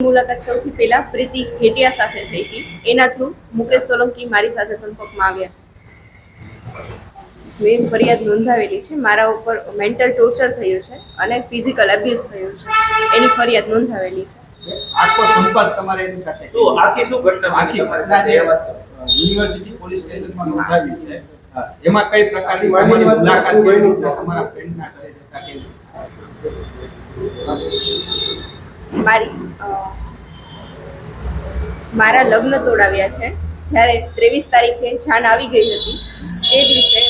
મુલાકાત સૌથી પહેલા પ્રીતિ ખેટિયા સાથે થઈ હતી. એના થ્રુ મુકેશ સોલંકી મારી સાથે સંપર્કમાં આવ્યા. મેં ફરિયાદ નોંધાવેલી છે. મારા ઉપર મેન્ટલ ટોર્ચર થયું છે અને ફિઝિકલ અબ્યુઝ થયું છે. એની ફરિયાદ નોંધાવેલી છે. આખો સંપર્ક તમારે એની સાથે. તો આખી શું ઘટના આખી. યુનિવર્સિટી પોલીસ સ્ટેશનમાં નોંધાવી છે. એમાં કઈ પ્રકારની મુલાકાત? તમારા ફ્રેન્ડના ઘરે જતા કેવી? મારી મારા લગ્ન તોડાવ્યા છે જ્યારે ત્રેવીસ તારીખે જાન આવી ગઈ હતી તે દિવસે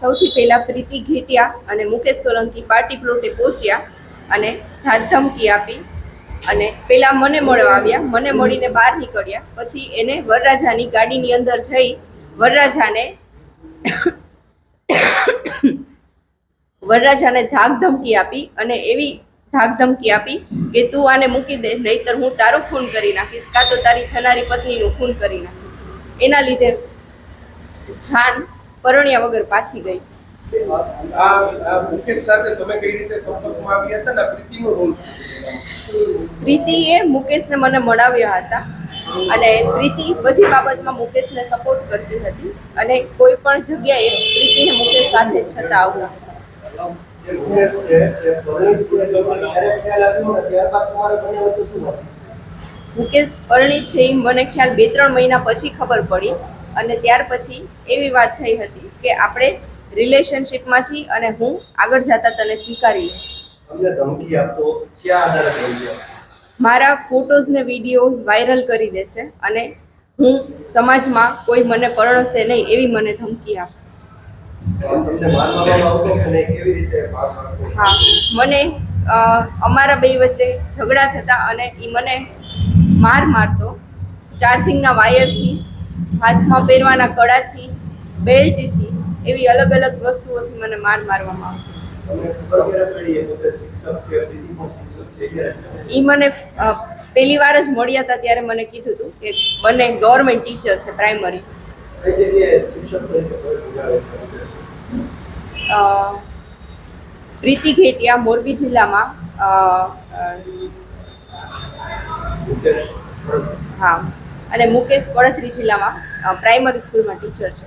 સૌથી પહેલાં પ્રીતિ ઘેટિયા અને મુકેશ સોલંકી પાર્ટી પ્લોટે પહોંચ્યા અને ધાત ધમકી આપી અને પહેલાં મને મળવા આવ્યા મને મળીને બહાર નીકળ્યા પછી એને વરરાજાની ગાડીની અંદર જઈ વરરાજાને વરરાજાને ધાક ધમકી આપી અને એવી ધાક ધમકી આપી કે તું આને મૂકી દે નહીતર હું તારો ખૂન કરી નાખીશ કાં તો તારી થનારી પત્નીનું ખૂન કરી નાખીશ. એના લીધે જાન પરણ્યા વગર પાછી ગઈ. છે મુકેશ સાથે તમે કઈ રીતે સંપર્કમાં આવ્યા હતા ને? પ્રીતિનો રોલ પ્રીતિએ મુકેશને મને મળાવ્યા હતા. અને પ્રીતિ બધી બાબતમાં મુકેશને સપોર્ટ કરતી હતી. અને કોઈ પણ જગ્યાએ પ્રીતિને મુકેશ સાથે જ છતાં આવતા? મુકેશ પરણિત છે મને ખ્યાલ બે ત્રણ મહિના પછી ખબર પડી. અને ત્યાર પછી એવી વાત થઈ હતી કે આપણે રિલેશનશિપમાં છીએ અને હું આગળ જતા તને સ્વીકારી લઈશ. ધમકી આપતો ક્યાં આધારે? મારા ફોટોઝ ને વિડીયોઝ વાયરલ કરી દેશે અને હું સમાજમાં કોઈ મને પરણશે નહીં એવી મને ધમકી આપ. હા, મને અમારા બે વચ્ચે ઝઘડા થતા અને એ મને માર મારતો. ચાર્જિંગના વાયરથી, હાથમાં પહેરવાના કડાથી, બેલ્ટથી એવી અલગ અલગ વસ્તુઓથી મને માર મારવામાં આવતો. એ મને પહેલી વાર જ મળ્યા હતા ત્યારે મને કીધું હતું કે બંને ગવર્મેન્ટ ટીચર છે પ્રાઇમરી. પ્રીતિ ઘેટિયા મોરબી જિલ્લામાં હા અને મુકેશ પડથરી જિલ્લામાં પ્રાઇમરી સ્કૂલમાં ટીચર છે.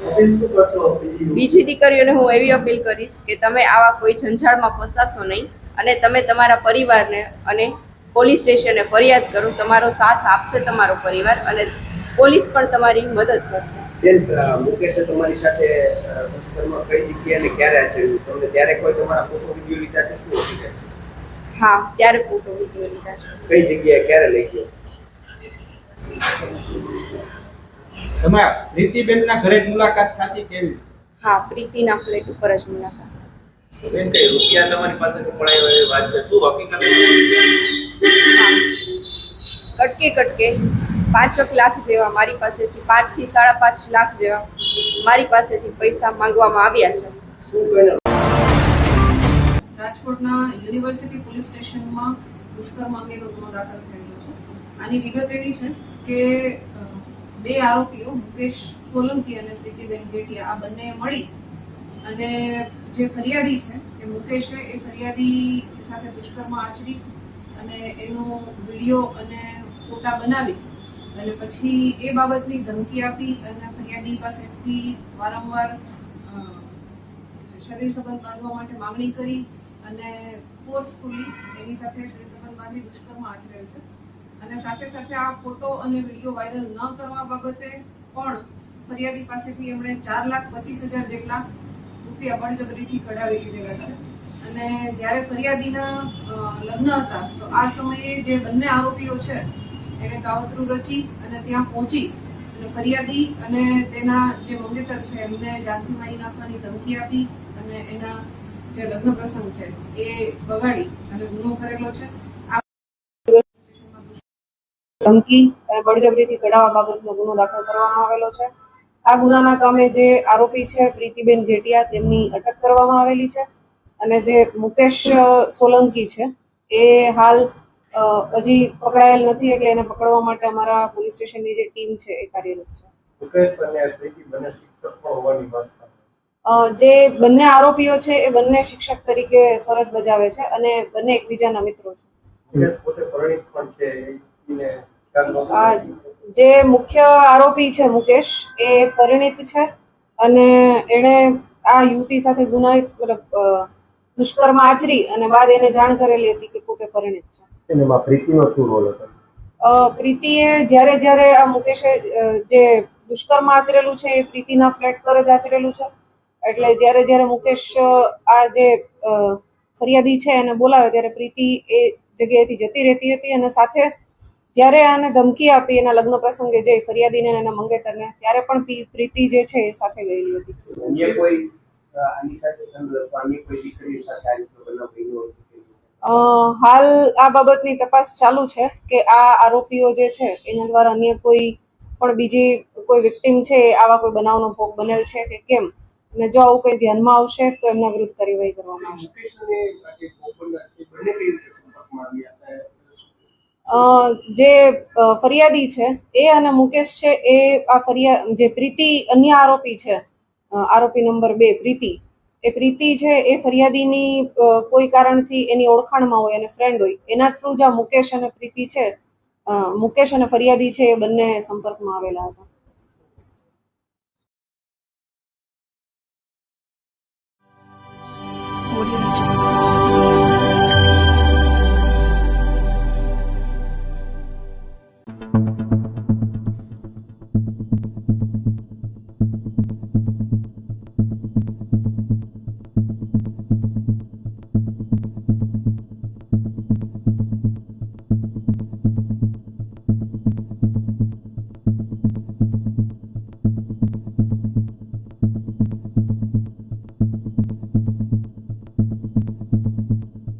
બીજી દીકરીઓને હું એવી અપીલ કરીશ કે તમે આવા કોઈ જંજાળમાં ફસાશો નહીં અને તમે તમારા પરિવારને અને પોલીસ સ્ટેશને ફરિયાદ કરો તમારો સાથ આપશે તમારો પરિવાર અને પોલીસ પણ તમારી મદદ કરશે. બેન મુકેશે તમારી સાથે દુષ્કર્મ કઈ જગ્યાએ ક્યારે થયું? તમને ત્યારે કોઈ તમારા ફોટો વીડિયો લીધા છે? શું હકીકત હા ત્યારે ફોટો વીડિયો લીધા છે. કઈ જગ્યાએ ક્યારે લઈ ગયો? તમે પ્રીતિબેનના ઘરે જ મુલાકાત થતી કેવી? હા પ્રીતિના ફ્લેટ ઉપર જ મુલાકાત. બેન કઈ રૂપિયા તમારી પાસેથી પડાયો એવી વાત છે? શું હકીકત? કટકે કટકે પાંચક લાખ જેવા મારી પાસેથી પાંચથી સાડા પાંચ લાખ જેવા મારી પાસેથી પૈસા માંગવામાં આવ્યા છે. શું રાજકોટના યુનિવર્સિટી પોલીસ સ્ટેશનમાં દુષ્કર્મ અંગેનો ગુનો દાખલ થયેલો છે. આની વિગત એવી છે કે બે આરોપીઓ, મુકેશ સોલંકી અને પ્રીતિબેન ગેટિયા આ બંને મળી અને જે ફરિયાદી છે એ મુકેશે, એ ફરિયાદી સાથે દુષ્કર્મ આચરી અને એનો વીડિયો અને ફોટા બનાવી અને પછી એ બાબતની ધમકી આપી અને ફરિયાદી પાસેથી વારંવાર શરીર સંબંધ બાંધવા માટે માંગણી કરી અને ફોર્સફુલી એની સાથે શરીર સંબંધ બાંધી દુષ્કર્મ આચરેલ છે. અને સાથે સાથે આ ફોટો અને વીડિયો વાયરલ ન કરવા બાબતે પણ ફરિયાદી પાસેથી એમણે ચાર લાખ પચીસ હજાર જેટલા રૂપિયા બળજબરીથી કઢાવી લીધેલા છે. અને જ્યારે ફરિયાદીના લગ્ન હતા, તો આ સમયે જે બંને આરોપીઓ છે એણે કાવતરું રચી અને ત્યાં પહોંચી અને ફરિયાદી અને તેના જે મંગેતર છે, એમને જાનથી મારી નાખવાની ધમકી આપી અને એના જે લગ્ન પ્રસંગ છે, એ બગાડી અને ગુનો કરેલો છે. ધમકી અને બળજબરીથી કઢાવવા બાબતનો ગુનો દાખલ કરવામાં આવેલો છે. આ ગુનાના કામે જે આરોપી છે પ્રીતિબેન ઘેટિયા તેમની અટક કરવામાં આવેલી છે અને જે મુકેશ સોલંકી છે એ હાલ હજી પકડાયેલ નથી એટલે એને પકડવા માટે અમારા પોલીસ સ્ટેશનની જે ટીમ છે એ કાર્યરત છે. જે બંને આરોપીઓ છે એ બંને શિક્ષક તરીકે ફરજ બજાવે છે અને બંને એકબીજાના મિત્રો છે. જે મુખ્ય આરોપી છે મુકેશ એ પરિણીત છે અને એણે આ યુવતી સાથે ગુનાહિત મતલબ દુષ્કર્મ આચરી અને બાદ એને જાણ કરેલી હતી કે પોતે પરિણીત છે. એમાં પ્રીતિનો શું રોલ હતો? પ્રીતિએ જ્યારે જ્યારે આ મુકેશે જે દુષ્કર્મ આચરેલું છે એ પ્રીતિના ફ્લેટ પર જ આચરેલું છે. એટલે જ્યારે જ્યારે મુકેશ આ જે ફરિયાદી છે એને બોલાવે ત્યારે પ્રીતિ એ જગ્યાએથી જતી રહેતી હતી અને સાથે જ્યારે આને ધમકી આપી એના લગ્ન પ્રસંગે જઈ ફરિયાદીને એના મંગેતરને ત્યારે પણ પ્રીતિ જે છે એ સાથે ગયેલી હતી. હાલ આ બાબતની તપાસ ચાલુ છે કે આ આરોપીઓ જે છે એના દ્વારા અન્ય કોઈ પણ બીજી કોઈ વિક્ટિમ છે આવા કોઈ બનાવનો ભોગ બનેલ છે કે કેમ? અને જો આવું કંઈ ધ્યાનમાં આવશે તો એમના વિરુદ્ધ કાર્યવાહી કરવામાં આવશે. જે ફરિયાદી છે, એ અને મુકેશ છે, એ આ ફરિયાદ જે પ્રીતિ, અન્ય આરોપી છે આરોપી નંબર બે, પ્રીતિ, એ પ્રીતિ છે, એ ફરિયાદીની કોઈ કારણથી એની ઓળખાણમાં હોય અને ફ્રેન્ડ હોય, એના થ્રુ જ આ મુકેશ અને પ્રીતિ છે મુકેશ અને ફરિયાદી છે, એ બંને સંપર્કમાં આવેલા હતા.